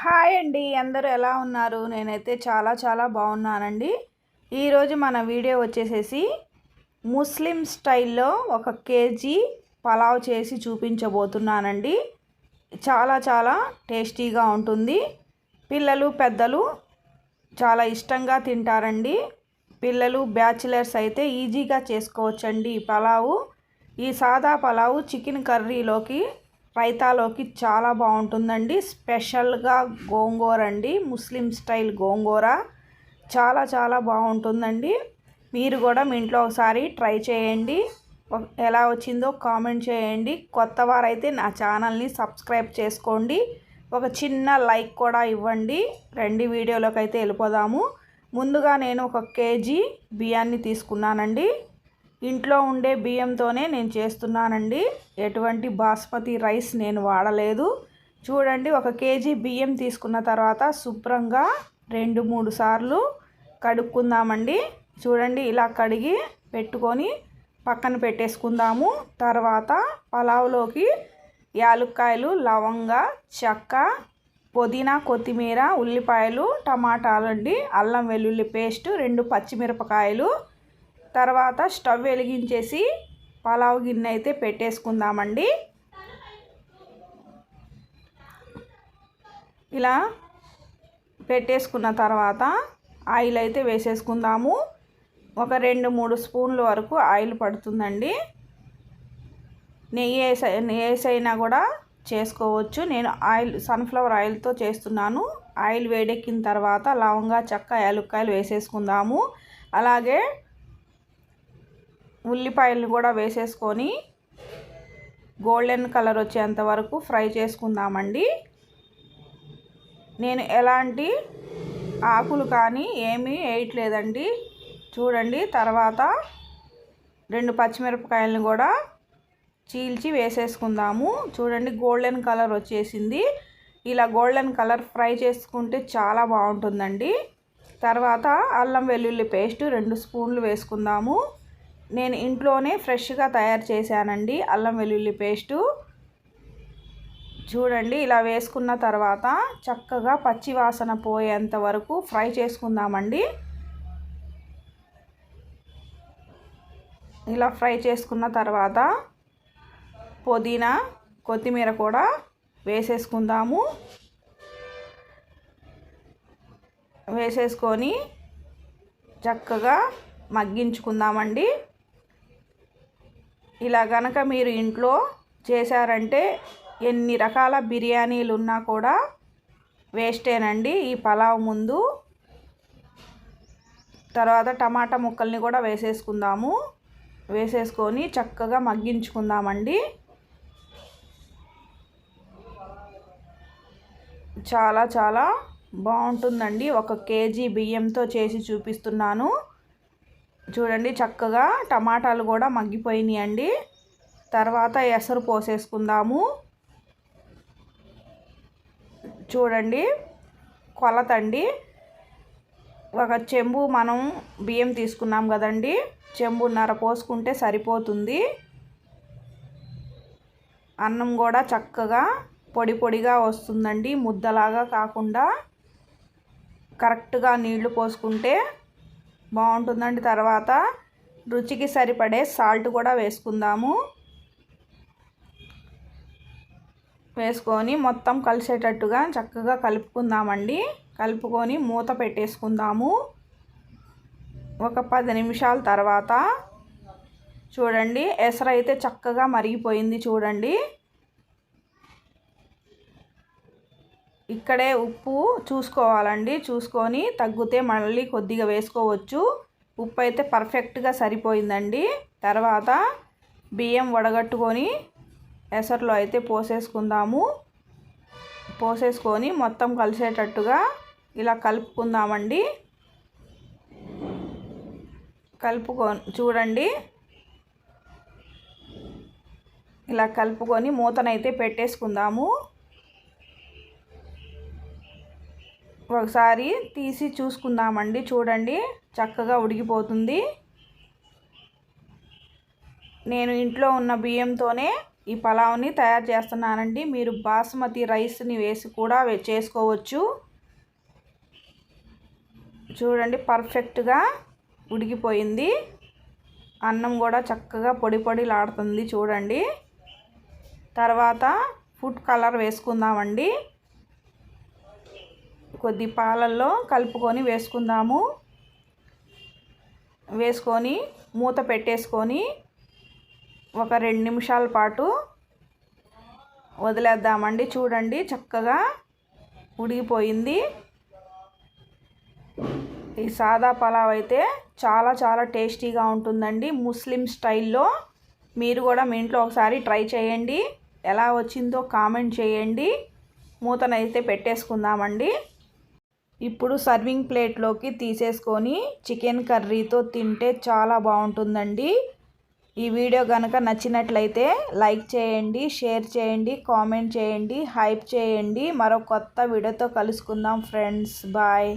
Hi అండి అందరూ ఎలా ఉన్నారు? నేనైతే చాలా చాలా బాగున్నానండి. ఈరోజు మన వీడియో వచ్చేసేసి ముస్లిం స్టైల్లో ఒక కేజీ పలావ్ చేసి చూపించబోతున్నానండి. చాలా చాలా టేస్టీగా ఉంటుంది. పిల్లలు పెద్దలు చాలా ఇష్టంగా తింటారండి. పిల్లలు బ్యాచిలర్స్ అయితే ఈజీగా చేసుకోవచ్చండి ఈ పలావు. ఈ సాదా పలావు చికెన్ కర్రీలోకి రైతాలోకి చాలా బాగుంటుందండి. స్పెషల్గా గోంగూర అండి. ముస్లిం స్టైల్ గోంగూర. చాలా చాలా బాగుంటుందండి. మీరు కూడా మీ ఇంట్లో ఒకసారి ట్రై చేయండి. ఎలా వచ్చిందో కామెంట్ చేయండి. కొత్త వారైతే నా ఛానల్ని సబ్స్క్రైబ్ చేసుకోండి. ఒక చిన్న లైక్ కూడా ఇవ్వండి. రెండు వీడియోలోకి అయితే వెళ్ళిపోదాము. ముందుగా నేను ఒక కేజీ బియ్యాన్ని తీసుకున్నానండి. ఇంట్లో ఉండే బియ్యంతోనే నేను చేస్తున్నానండి. ఎటువంటి బాస్మతి రైస్ నేను వాడలేదు. చూడండి ఒక కేజీ బియ్యం తీసుకున్న తర్వాత శుభ్రంగా రెండు మూడు సార్లు కడుక్కుందామండి. చూడండి ఇలా కడిగి పెట్టుకొని పక్కన పెట్టేసుకుందాము. తర్వాత పలావ్లోకి యాలుక్కాయలు లవంగ చెక్క పుదీనా కొత్తిమీర ఉల్లిపాయలు టమాటాలు అండి అల్లం వెల్లుల్లి పేస్ట్ రెండు పచ్చిమిరపకాయలు తర్వాత స్టవ్ వెలిగించేసి పలావ్ గిన్నె అయితే పెట్టేసుకుందామండి. ఇలా పెట్టేసుకున్న తర్వాత ఆయిల్ అయితే వేసేసుకుందాము. ఒక రెండు మూడు స్పూన్ల వరకు ఆయిల్ పడుతుందండి. నెయ్యి వేస వేసైనా కూడా చేసుకోవచ్చు. నేను ఆయిల్ సన్ఫ్లవర్ ఆయిల్తో చేస్తున్నాను. ఆయిల్ వేడెక్కిన తర్వాత లవంగా చెక్క యాలుక్కాయలు వేసేసుకుందాము. అలాగే ఉల్లిపాయలను కూడా వేసేసుకొని గోల్డెన్ కలర్ వచ్చేంత వరకు ఫ్రై చేసుకుందామండి. నేను ఎలాంటి ఆకులు కానీ ఏమీ వేయట్లేదండి. చూడండి తర్వాత రెండు పచ్చిమిరపకాయలను కూడా చీల్చి వేసేసుకుందాము. చూడండి గోల్డెన్ కలర్ వచ్చేసింది. ఇలా గోల్డెన్ కలర్ ఫ్రై చేసుకుంటే చాలా బాగుంటుందండి. తర్వాత అల్లం వెల్లుల్లి పేస్ట్ రెండు స్పూన్లు వేసుకుందాము. నేను ఇంట్లోనే ఫ్రెష్గా తయారు చేశానండి. అల్లం వెల్లుల్లి పేస్టు. చూడండి ఇలా వేసుకున్న తర్వాత చక్కగా పచ్చి వాసన పోయేంత వరకు ఫ్రై చేసుకుందామండి. ఇలా ఫ్రై చేసుకున్న తర్వాత పుదీనా కొత్తిమీర కూడా వేసేసుకుందాము. వేసేసుకొని చక్కగా మగ్గించుకుందామండి. ఇలా గనక మీరు ఇంట్లో చేశారంటే ఎన్ని రకాల బిర్యానీలు ఉన్నా కూడా వేస్టేనండి. ఈ పలావ్ ముందు తర్వాత టమాటా ముక్కల్ని కూడా వేసేసుకుందాము. వేసేసుకొని చక్కగా మగ్గించుకుందామండి. చాలా చాలా బాగుంటుందండి. ఒక కేజీ బియ్యంతో చేసి చూపిస్తున్నాను. చూడండి చక్కగా టమాటాలు కూడా మగ్గిపోయినాయి అండి తర్వాత ఎసరు పోసేసుకుందాము. చూడండి కొలతండి. ఒక చెంబు మనం బియ్యం తీసుకున్నాం కదండి చెంబున్నర పోసుకుంటే సరిపోతుంది. అన్నం కూడా చక్కగా పొడి పొడిగా వస్తుందండి ముద్దలాగా కాకుండా. కరెక్ట్గా నీళ్ళు పోసుకుంటే బాగుంటుందండి. తర్వాత రుచికి సరిపడే సాల్ట్ కూడా వేసుకుందాము. వేసుకొని మొత్తం కలిసేటట్టుగా చక్కగా కలుపుకుందామండి. కలుపుకొని మూత పెట్టేసుకుందాము. ఒక పది నిమిషాల తర్వాత చూడండి. ఎసరైతే చక్కగా మరిగిపోయింది చూడండి. ఇక్కడే ఉప్పు చూసుకోవాలండి. చూసుకొని తగ్గితే మళ్ళీ కొద్దిగా వేసుకోవచ్చు. ఉప్పు అయితే పర్ఫెక్ట్గా సరిపోయిందండి. తర్వాత బియ్యం వడగట్టుకొని ఎసర్లో అయితే పోసేసుకుందాము. పోసేసుకొని మొత్తం కలిసేటట్టుగా ఇలా కలుపుకుందామండి. కలుపుకో చూడండి. ఇలా కలుపుకొని మూతనైతే పెట్టేసుకుందాము. ఒకసారి తీసి చూసుకుందామండి. చూడండి చక్కగా ఉడికిపోతుంది. నేను ఇంట్లో ఉన్న బియ్యంతోనే ఈ పలావ్ని తయారు చేస్తున్నానండి. మీరు బాస్మతి రైస్ని వేసి కూడా చేసుకోవచ్చు. చూడండి పర్ఫెక్ట్గా ఉడికిపోయింది. అన్నం కూడా చక్కగా పొడి పొడిలాడుతుంది చూడండి. తర్వాత ఫుడ్ కలర్ వేసుకుందామండి. కొద్ది పాలల్లో కలుపుకొని వేసుకుందాము. వేసుకొని మూత పెట్టేసుకొని ఒక రెండు నిమిషాల పాటు వదిలేద్దామండి. చూడండి చక్కగా ఉడిగిపోయింది ఈ సాదా పలావ్ అయితే చాలా చాలా టేస్టీగా ఉంటుందండి. ముస్లిం స్టైల్లో మీరు కూడా మీ ఇంట్లో ఒకసారి ట్రై చేయండి. ఎలా వచ్చిందో కామెంట్ చేయండి. మూతనైతే పెట్టేసుకుందామండి. ఇప్పుడు సర్వింగ్ ప్లేట్లోకి తీసేసుకొని చికెన్ కర్రీతో తింటే చాలా బాగుంటుందండి. ఈ వీడియో కనుక నచ్చినట్లయితే లైక్ చేయండి షేర్ చేయండి కామెంట్ చేయండి హైప్ చేయండి. మరో కొత్త వీడియోతో కలుసుకుందాం ఫ్రెండ్స్. బాయ్.